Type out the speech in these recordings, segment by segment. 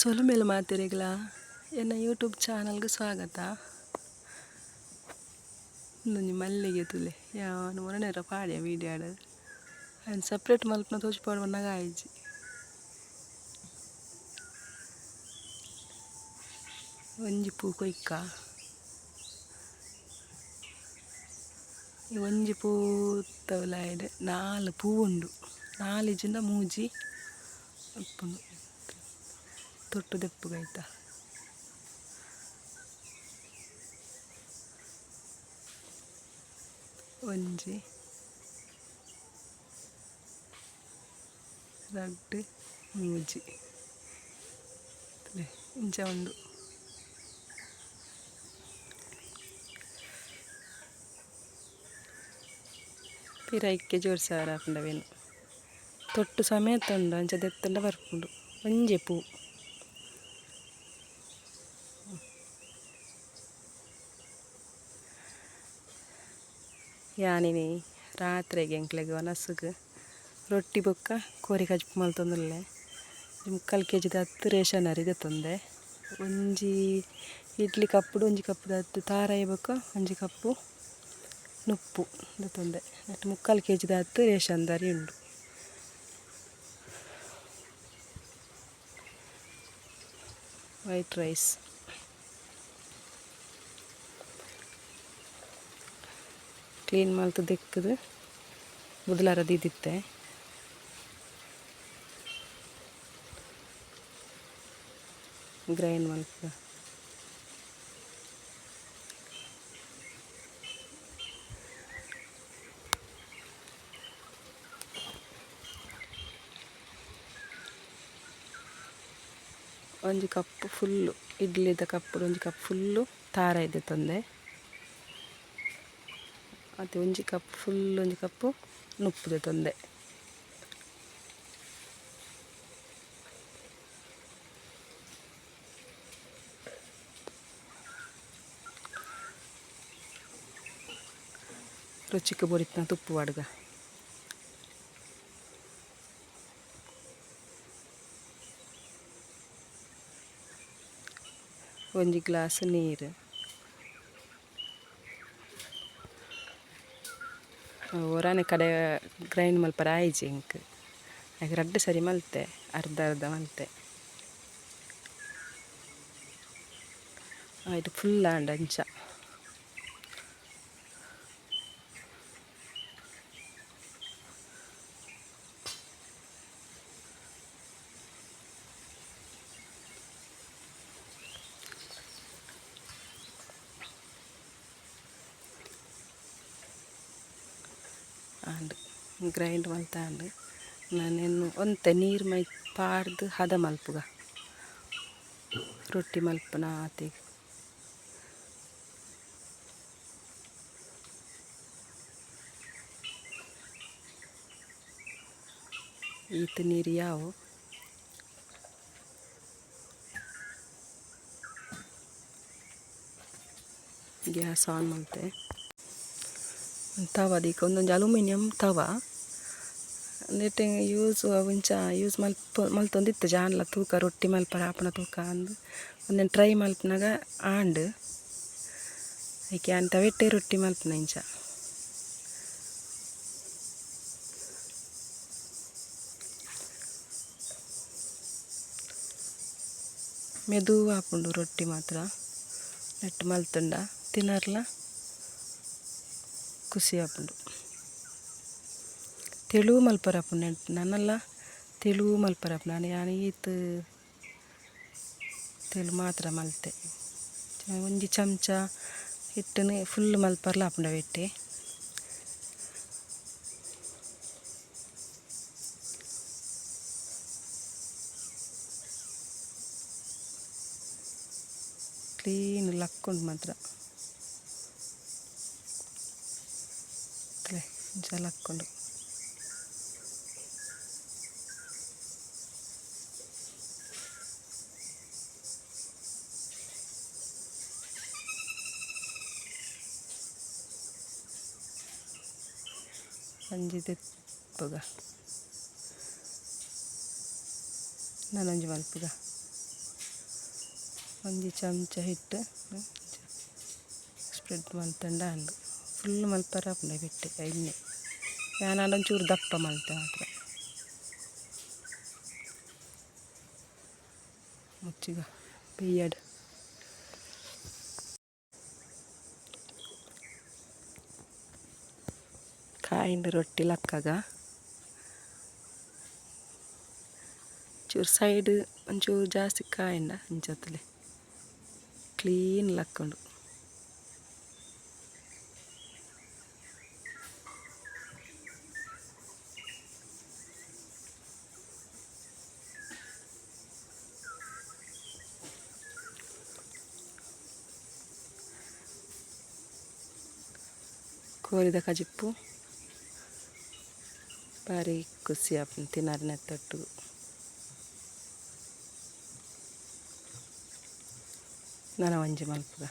ಸೊಲುಮೆಲು ಮಾತಿರಿಗಳ ಎನ್ನ ಯೂಟ್ಯೂಬ್ ಚಾನಲ್ಗೆ ಸ್ವಾಗತ. ನಿಮ್ಮ ಮಲ್ಲಿಗೆ ತುಲೆ, ಯಾವನು ಮೊರನೇರ ಪಾಡ್ಯ ವೀಡಿಯೋಡ್ ಅಯ್ನ ಸಪ್ರೇಟ್ ಮಲ್ಪನ ತೋಜ್ಪಾಡು ಪನ್ನಗ ಆಯ್ಜಿ ಒಂಜಿ ಪೂ ಕೊಯ್ಕ. ಒಂಜಿ ಪೂ ತವಲಾಯ್ಡೆ ನಾಲ್ ಪೂ ಉಂಡು. ನಾಲಿಜಿಂದ ಮೂಜಿ ಉಪ್ಪುಂಡು. ತೊಟ್ಟು ದೆಪ್ಪುಗೈತ ಒಂಜಿ ರಡ್ಡ್ ಮೂಜಿ ಇಂಚ ಉಂಡು ಪಿರ ಇಕ್ಕೆ ಜೋಡ್ಸಾರ ಆಪುಂಡವೆನ್ ತೊಟ್ಟು ಸಮೇತ ಉಂಡು ಅಂಚ ದೆತ್ತಂಡ ಬರ್ಪುಂಡು ಒಂಜೆ ಪೂ ಯಾನಿನಿ ರಾತ್ರಿ ಎಂಕ್ಲೆಗ್ ಒನಸುಗು ರೊಟ್ಟಿ ಬೊಕ್ಕ ಕೋರಿ ಕಜ್ಪು ಮಲ್ತೊಂದುಲ್ಲೆ ಮುಕ್ಕಾಲು ಕೆ ಜಿದ ಹತ್ತು ರೇಷನ್ ಅರಿದ ತಂದೆ. ಒಂಜಿ ಇಡ್ಲಿ ಕಪ್ಪುಡು, ಒಂಜಿ ಕಪ್ಪುದ ಹತ್ತು ತಾರಾಯಿ ಬೊಕ್ಕ, ಒಂಜಿ ಕಪ್ಪು ನುಪ್ಪು ತಂದೆ. ನೆಟ್ಟ್ ಮುಕ್ಕಾಲು ಕೆ ಜಿದ ಹತ್ತು ರೇಷನ್ ದರಿ ಉಂಡು. White rice. ಕ್ಲೀನ್ ಮಲ್ತು ದೆಕ್ಕುದು ಬುಡ್ಲಾರ ದೀದಿತ್ತೆ ಗ್ರೈಂಡ್ ಮಲ್ಪ ಒಂಜಿ ಕಪ್ ಫುಲ್ಲು ಇಡ್ಲಿದ ಕಪ್ಪುಡು ಒಂಜಿ ಕಪ್ ಫುಲ್ಲು ತಾರ ಇದೆ ತಂದೆ ಮತ್ತು ಒಂಜಿ ಕಪ್ ಫುಲ್ ಒಂಜಿ ಕಪ್ಪು ನುಪ್ಪುದೆ ತಂದೆ ರುಚಿಗೆ ಬೊಡಿತ್ನ ತುಪ್ಪು ಅಡ್ಗ ಒಂಜಿ ಗ್ಲಾಸ್ ನೀರು ಒರಾನೆ ಕಡೆ ಗ್ರೈಂಡ್ ಮಲ್ಪರ ಆಯ್ಜಿ ಇಂಕ್ ಹಾಗೆ ರಡ್ಡು ಸರಿ ಮಲ್ತೆ ಅರ್ಧ ಅರ್ಧ ಮಲ್ತೆ ಆಯ್ತು ಫುಲ್ ಆಂಡ ಅಂಚ ಗ್ರೈಂಡ್ ಮಲ್ತಾಂಡ್ ನಾನೇನು ಒಂತೆ ನೀರು ಮೈ ಪಾಡ್ದು ಹದ ಮಲ್ಪುಗ. ರೊಟ್ಟಿ ಮಲ್ಪನ ಆತಿಗೆ. ಈತ ನೀರು ಯಾವು? ಗ್ಯಾಸ್ ಆನ್ ಮಲ್ತೆ ತವ, ಅದಕ್ಕೆ ಒಂದೊಂಜಿ ಅಲ್ಯೂಮಿನಿಯಂ ತವ. ನೆಟ್ಟೆ ಯೂಸ್ ಒಂಚ ಯೂಸ್ ಮಲ್ಪ ಮಲ್ತೊಂದಿತ್ತು ಜಾನ್ಲ ತೂಕ ರೊಟ್ಟಿ ಮಲ್ಪರ ಆಪುನ ತೂಕ ಅಂದು ಒಂದೆನ್ ಟ್ರೈ ಮಲ್ಪನಾಗ ಆಂಡ್ ಐಕೆ ಅಂತ ವೆಟ್ಟೆ ರೊಟ್ಟಿ ಮಲ್ಪನ ಇಂಚ ಮೆದು ಆಪುಂಡು ರೊಟ್ಟಿ ಮಾತ್ರ ನೆಟ್ಟು ಮಲ್ತುಂಡ ತಿನ್ನರ್ಲ ಖುಷಿ ಆಪುಂಡು ಮಲ್ಪರ ಆಪುಂಡು ನನ್ನಲ್ಲ ಆಪುಂಡು ನಾನು ಯಾನು ಈತ್ ತೆಳು ಮಾತ್ರ ಮಲ್ತೆ. ಒಂಜಿ ಚಮಚ ಹಿಟ್ಟನ್ನು ಫುಲ್ ಮಲ್ಪರ್ಲ ಆಪುಂಡ ಬೆಟ್ಟೆ ಕ್ಲೀನ್ ಲಕ್ಕೊಂಡು ಮಾತ್ರ. ಜಲ ಹಾಕ್ಕೊಂಡು ಅಂಜಿದೆ ಪುಗ ನಾನೊಂಜಿ ಮಲ್ಪುಗ ಒಂಜಿ ಚಮಚ ಹಿಟ್ಟು ಸ್ಪ್ರೆಡ್ ಮಲ್ತಂಡ ಅಂಡು ಫುಲ್ ಮಲ್ಪರ ಆಪುಂಡು ಬಿಟ್ಟೆ ಎಣ್ಣೆ ನಾನು ಒಂಚೂರು ದಪ್ಪ ಮಲ್ತೆ ಮಾತ್ರ ಮುಚ್ಚಿಗ ಬೇಯಡ್ ಕಾಯಿಂಡು ರೊಟ್ಟಿ ಲಕ್ಕಗ. ಚೂರು ಸೈಡ್ ಒಂಚೂರು ಜಾಸ್ತಿ ಕಾಯಿಂಡ ಅಂಚತ್ತಲೆ ಕ್ಲೀನ್ ಲಕ್ಕೊಂಡು. ಕೋರಿದ ಕಜಿಪ್ಪು. ಭಾರಿ ಖುಷಿ ಆಪುಂಡು ತಿನ್ನರೆ ನೆತ್ತೊಟ್ಟು ನನ ಒಂಜಿ ಮಲ್ಪುಗ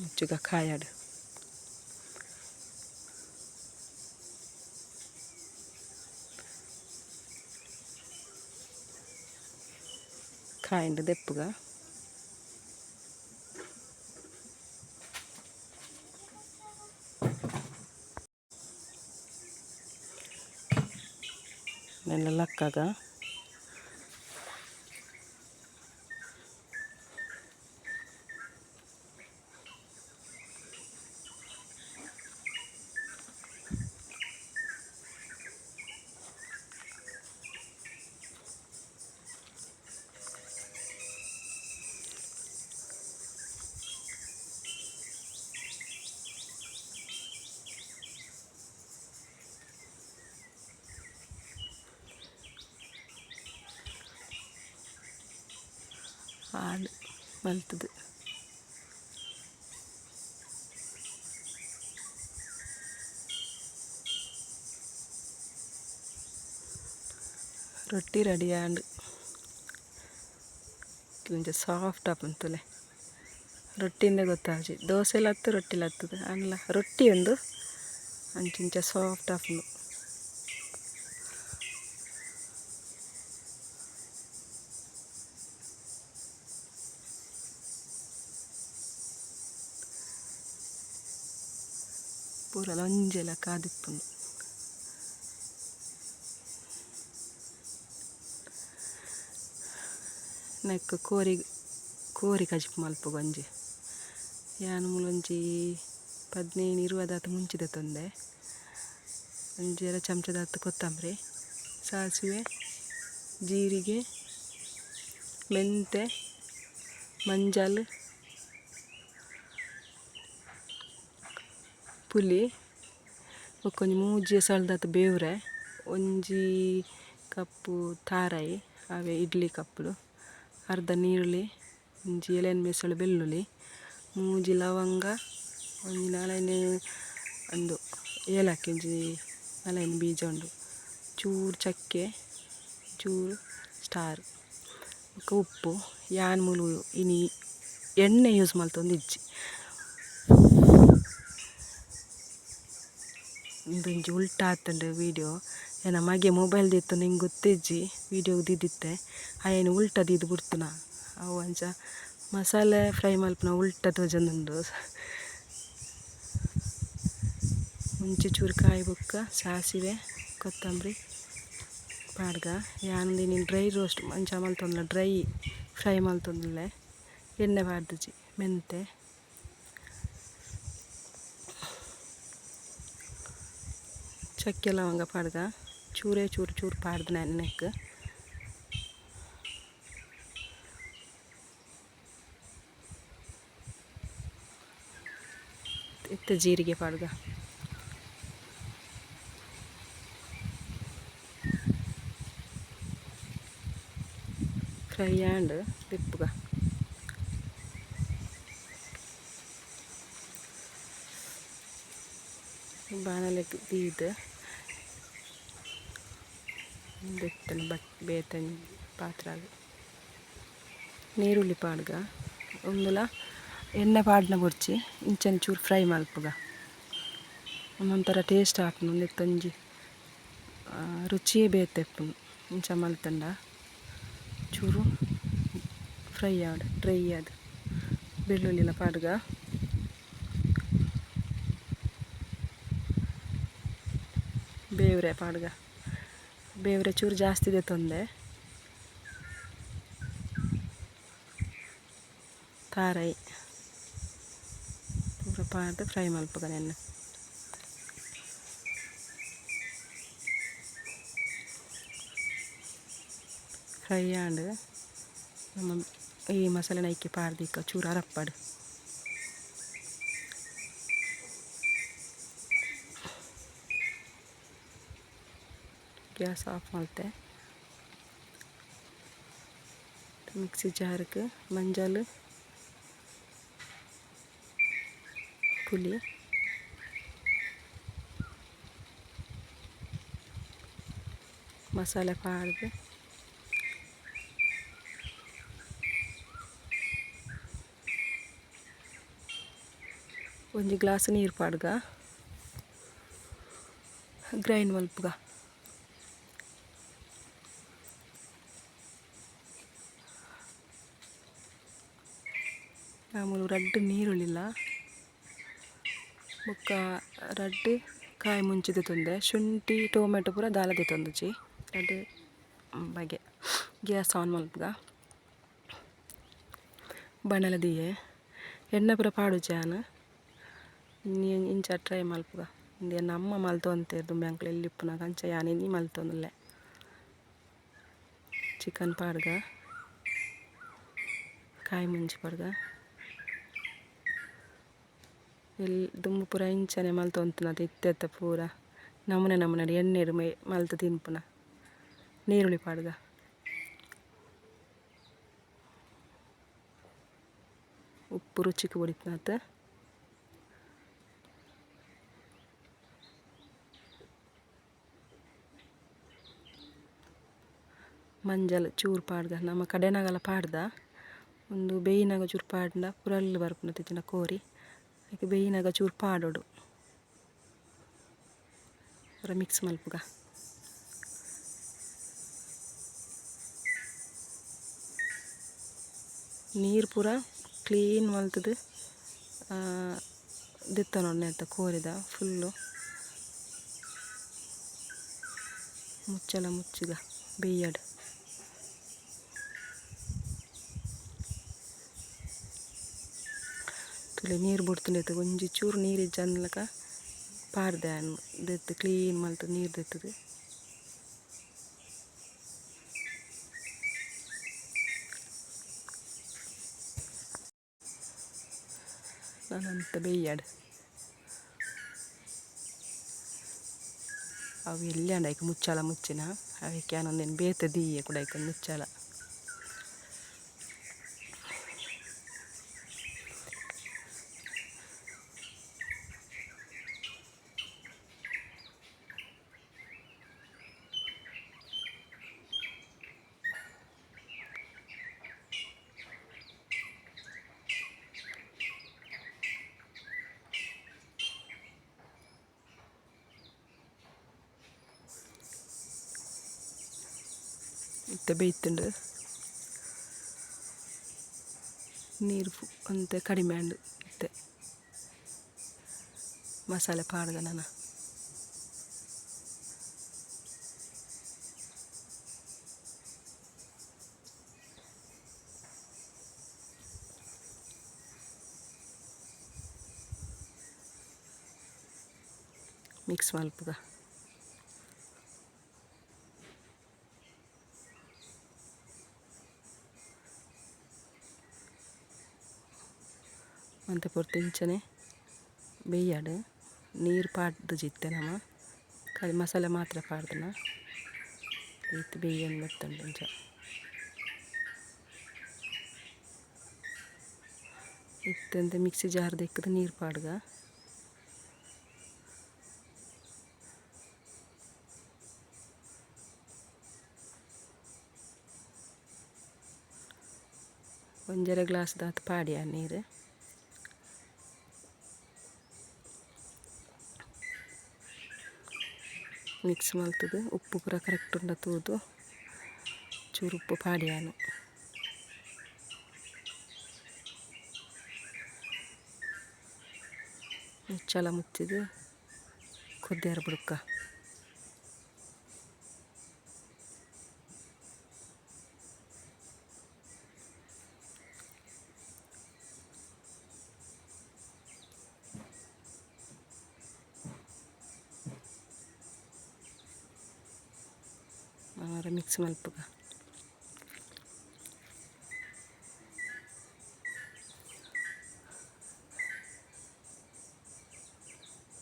ಮುಚ್ಚುಗ ಕಾಯಾಡು కాయండి దెప్పుగా నెలలక్కగా ಹಾಲು ಮಲ್ತದು ರೊಟ್ಟಿ ರೆಡಿ ಆಂಡ್ కొంచెం ಸಾಫ್ಟ್ ಆಪುಂತುಲೆ ರೊಟ್ಟಿಂದ ಗೊತ್ತಾಜಿ ದೋಸೆ ಲತ್ತು ರೊಟ್ಟಿ ಲತ್ತದ ಅಲ್ಲ ರೊಟ್ಟಿ ಉಂಡು ಅಂಚಿಂಚ ಸಾಫ್ಟ್ ಆಪುಂಡು ಪೂರ ಲೊಂಜೆಲ ಕಾದಿಪ್ಪುಂಡು ನೆಕ್ಕ್ ಕೋರಿ ಕೋರಿ ಕಜಿಪ್ ಮಲ್ಪ ಒಂಜಿ ಯಾನು ಮುಲೊಂಜಿ ಪದ್ನೈದು ಇರುವದಾತ ಮುಂಚಿದ ತಂದೆ. ಒಂಜೆರ ಚಮಚದಾತ ಕೊತ್ತಂಬರಿ. ಸಾಸಿವೆ, ಜೀರಿಗೆ ಮೆಂತೆ ಮಂಜಲ್ ಪುಲಿ ಬೊಕೊಂಜಿ ಮೂಜಿ ಸಲ್ದಾತ ಬೇವ್ರೆ, ಒಂಜಿ ಕಪ್ಪು ತಾರಾಯಿ, ಅವೆ ಇಡ್ಲಿ ಕಪ್ಪುಡು ಅರ್ಧ ನೀರುಳ್ಳಿ, ಒಂಜಿ ಎಲೆನ್ ಮೆಸಳು ಬೆಳ್ಳುಳ್ಳಿ ಮೂಜಿ ಲವಂಗ, ಒಂಜಿ ನಾಲೈನ್ ಅಂದು ಏಲಕ್ಕಿ, ಒಂಜಿ ನಾಲೈನ್ ಬೀಜ ಉಂಡು. ಚೂರು ಚಕ್ಕೆ, ಚೂರು ಸ್ಟಾರ್ ಬೊಕ ಉಪ್ಪು ಯಾನ್ ಮೂಲು ಇನಿ ಎಣ್ಣೆ ಯೂಸ್ ಮಲ್ತೊಂದಿಜ್ಜಿ ಉಂದೊಂಜಿ ಉಲ್ಟ ಆತುಂಡು ವೀಡಿಯೋ ಏನ ಮಗೆ ಮೊಬೈಲ್ ದಿತ್ತು ನಿಂಗೆ ಗೊತ್ತಿಜ್ಜಿ ವೀಡಿಯೋ ದೀದಿತ್ತೆ ಅಯ್ಯನ ಉಲ್ಟ ದೀದು ಬುಡ್ತುನ ಅವು ಅಂಚ ಮಸಾಲೆ ಫ್ರೈ ಮಲ್ಪುನ ಉಲ್ಟ ತೋಜೊಂದುಂಡು ಮುಂಚೆ ಚೂರು ಕಾಯಿ ಬುಕ್ಕ, ಸಾಸಿವೆ, ಕೊತ್ತಂಬರಿ, ಪಾಡ್ಗ. ಯಾನೊಂದು ನೀನು ಡ್ರೈ ರೋಸ್ಟ್ ಮಂಚ ಮಲ್ತೊಂದುಲ್ಲ ಡ್ರೈ ಫ್ರೈ ಮಲ್ತೊಂದುಲ್ಲೆ ಎಣ್ಣೆ ಪಾಡ್ದುಜಿ ಮೆಂತೆ ಚಕ್ಕೆ ಲವಂಗ ಪಾಡ್ಗ ಚೂರೇ ಚೂರು ಚೂರು ಪಾಡ್ದು ನೆನೆಕ್ ಇತ್ತ ಜೀರಿಗೆ ಪಾಡ್ಗ ಫ್ರೈ ಆ್ಯಂಡ್ ದಿಪ್ಪುಗ ಬಾಣಲೆಗ್ ದೀದ್ ಬೆತ್ತನ ಬಟ್ ಬೇತನ್ ಪಾತ್ರ ನೀರುಳ್ಳಿ ಪಾಡ್ಗ. ಒಂದುಲ ಎಣ್ಣೆ ಪಾಡ್ನ ಬೊಡ್ಚಿ ಇಂಚನೆ ಚೂರು ಫ್ರೈ ಮಲ್ಪುಗ ಒಂದೊಂಥರ ಟೇಸ್ಟ್ ಆಪುಂಡು ತಂಜಿ ರುಚಿಯೇ ಬೇತೆಪ್ಪು, ಇಂಚ ಮಲ್ತಂಡ. ಚೂರು ಫ್ರೈ ಆಡ್ ಡ್ರೈ ಆದು ಬೆಳ್ಳುಳ್ಳಿಲ ಪಾಡ್ಗ. ಬೇವ್ರೆ ಪಾಡ್ಗ. ಬೇವ್ರೆ ಚೂರು ಜಾಸ್ತಿ ತೊಂದೆ ತಾರೈ ಪೂರ ಪಾಡ್ದು ಫ್ರೈ ಮಲ್ಪುಗ ನೆನ್ನೆ ಫ್ರೈ ಆಂಡ್ ನಮ್ಮ ಈ ಮಸಾಲೆ ನೈಕಿ ಪಾಡ್ದಿಕ್ಕ ಚೂರು ಅರಪ್ಪಾಡು ಗ್ಯಾಸ್ ಆಫ್ ಮಾಡ್ತೆ ಮಿಕ್ಸಿ ಜಾರ್ಗೆ ಮಂಜಲ್, ಪುಲಿ. ಮಸಾಲೆ ಪಾಡ್ದು ಒಂದು ಗ್ಲಾಸ್ ನೀರು ಪಾಡ್ಗ. ಗ್ರೈಂಡ್ ಮಲ್ಪುಗ ರಡ್ಡ್ ನೀರುಳ್ಳಿಲ್ಲ ಬೊಕ್ಕ ರಡ್ಡ್, ಕಾಯಿ ಮುಂಚಿದ ತೊಂದೆ. ಶುಂಠಿ, ಟೊಮೆಟೊ ಪೂರ ದಾಲದೆ ತೊಂದುಜಿ ರಡ್ಡ್ ಬಗೆ. ಗ್ಯಾಸ್ ಆನ್ ಮಲ್ಪಗ ಬಣಲ ದಿಯೆ. ಎಣ್ಣೆ ಪೂರ ಪಾಡುಜಿ ಆನ್. ಇಂಚ ಟ್ರೈ ಮಲ್ಪುಗ ಇಂದೇ ನಮ್ಮ ಮಲ್ತೊಂತೆರ್ ಬ್ಯಾಂಕ್ಲ ಎಲ್ಲಿ ಕಂಚ ಅಂಚ ನೀ ಮಲ್ತೊಂದುಲ್ಲೆ ಚಿಕನ್ ಪಾಡ್ಗ. ಕಾಯಿ ಮುಂಚಿ ಪಾಡ್ಗ. ಎಲ್ಲಿ ದುಂಬು ಪೂರ ಇಂಚನೆ ಮಲ್ತೊಂತುನ ಇತ್ತೆತ್ತ ಪೂರ. ನಮೂನೆ ನಮುನೆ ಎಣ್ಣೆಡು ಮೈ ಮಲ್ತು ತಿನ್ಪುನ. ನೀರುಳ್ಳಿ ಪಾಡ್ದ ಉಪ್ಪು ರುಚಿಗೆ ಹೊಡಿತ್ನಾತ್ ಮಂಜಲ್ ಚೂರು ಪಾಡ್ದ ನಮ್ಮ ಕಡೆನಾಗಲ್ಲ ಪಾಡ್ದ. ಒಂದು ಬೇಯಿನಾಗ ಚೂರು ಪಾಡ್ದ ಪುರಲ್ ಬರ್ಪುನ ತಿತ್ತಿನ ಕೋರಿ. ಅದಕ್ಕೆ ಬೇಯಿನಾಗ ಚೂರು ಪಾಡೋಡು. ಮಿಕ್ಸ್ ಮಲ್ಪುಗ. ನೀರು ಪೂರ ಕ್ಲೀನ್ ಮಲ್ತದು ದಿತ್ತನೊಡ್ ನೆತ್ತ ಕೋರಿದ ಫುಲ್ಲು. ಮುಚ್ಚಲ ಮುಚ್ಚಿದ ಬೇಯಡ್. ತುಲೆ ನೀರು ಬಿಡ್ತುಂಡೈತೆ ಒಂಜಿ ಚೂರು ನೀರು ಇಜ್ಜಂದ್ಲಕ ಪಾರ್ದೆ ದೆತ್ತು ಕ್ಲೀನ್ ಮಲ್ತು ನೀರು ದೆತ್ತದು ನಾನಂತ ಬೇಯ್ಯಾಡ್ ಅವು ಎಲ್ಲಿ ಅಂಡೈಕ ಮುಚ್ಚಾಲ ಮುಚ್ಚಿನ ಅವಕ್ಕೆ ನಾನೊಂದೇನು ಬೇತ ದೀಯೆ ಕೂಡ ಮುಚ್ಚಾಲ ಇತ್ತೆ ಬೇಯ್ತುಂಡು. ನೀರು ಅಂತ ಕಡಿಮೆ ಅಂಡು ಇತ್ತೆ. ಮಸಾಲೆ ಪಾಡ್ದ ನಾನು ಮಿಕ್ಸ್ ಮಲ್ಪುಗ ಮಂತೆ ಪೊರ್ತು ಇಂಚನೆ ಬೇಯ್ಯಾಡು ನೀರು ಪಾಡ್ದು ಜಿತ್ತೆ ನಮ್ಮ ಕೈ ಮಸಾಲೆ ಮಾತ್ರ ಪಾಡ್ದನ ಇತ್ತು ಬೇಯನ್ ಬತ್ತಂಡು ಇಂಚ ಇತ್ತಂತ ಮಿಕ್ಸಿ ಜಾರ್ದು ಇಕ್ಕದು ನೀರು ಪಾಡ್ಗ ಒಂಜರೆ ಗ್ಲಾಸ್ ದಾತ್ ಪಾಡಿಯ ನೀರು ಮಿಕ್ಸ್ ಮಲ್ತದು ಉಪ್ಪು ಪೂರ ಕರೆಕ್ಟ್ ಉಂಡ ತೂದು ಚೂರು ಉಪ್ಪು ಪಾಡಿಯಾನು. ಮುಚ್ಚಲ ಮುಚ್ಚಿದು. ಕುದ್ದಿಯಾರ ಬುಡುಕ ಮಿಕ್ಸ್ ಮಲ್ಪುಗ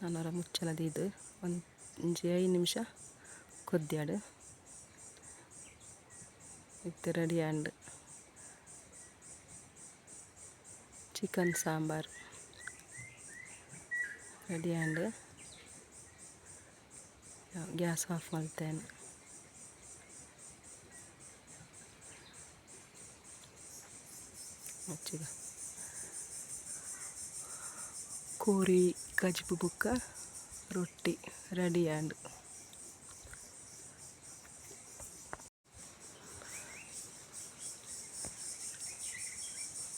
ನಾನೂರ ಮುಚ್ಚಲದ ಇದು. ಒಂಜಿ ಐದು ನಿಮಿಷ ಕೊದ್ದಾಡು ಇದು ರೆಡಿ ಆಂಡ್ ಚಿಕನ್ ಸಾಂಬಾರ್. ರೆಡಿ ಆಂಡ್ ಗ್ಯಾಸ್ ಆಫ್ ಮಾಡ್ತೇನೆ. ಮುಚ್ಚಿಗ ಕೋರಿ ಕಜ್ಬು ಬುಕ್ಕ ರೊಟ್ಟಿ ರೆಡಿ ಆ್ಯಂಡ್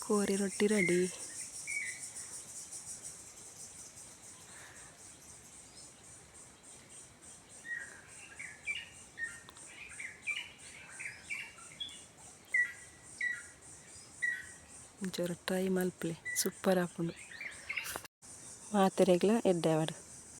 ಕೋರಿ ರೊಟ್ಟಿ ರೆಡಿ ಒಂಚೂರು ಟ್ರೈ ಮಲ್ಪಲೆ ಸೂಪರ್ ಆಪುಂಡು ಮಾತೆರೆಗ್ಲ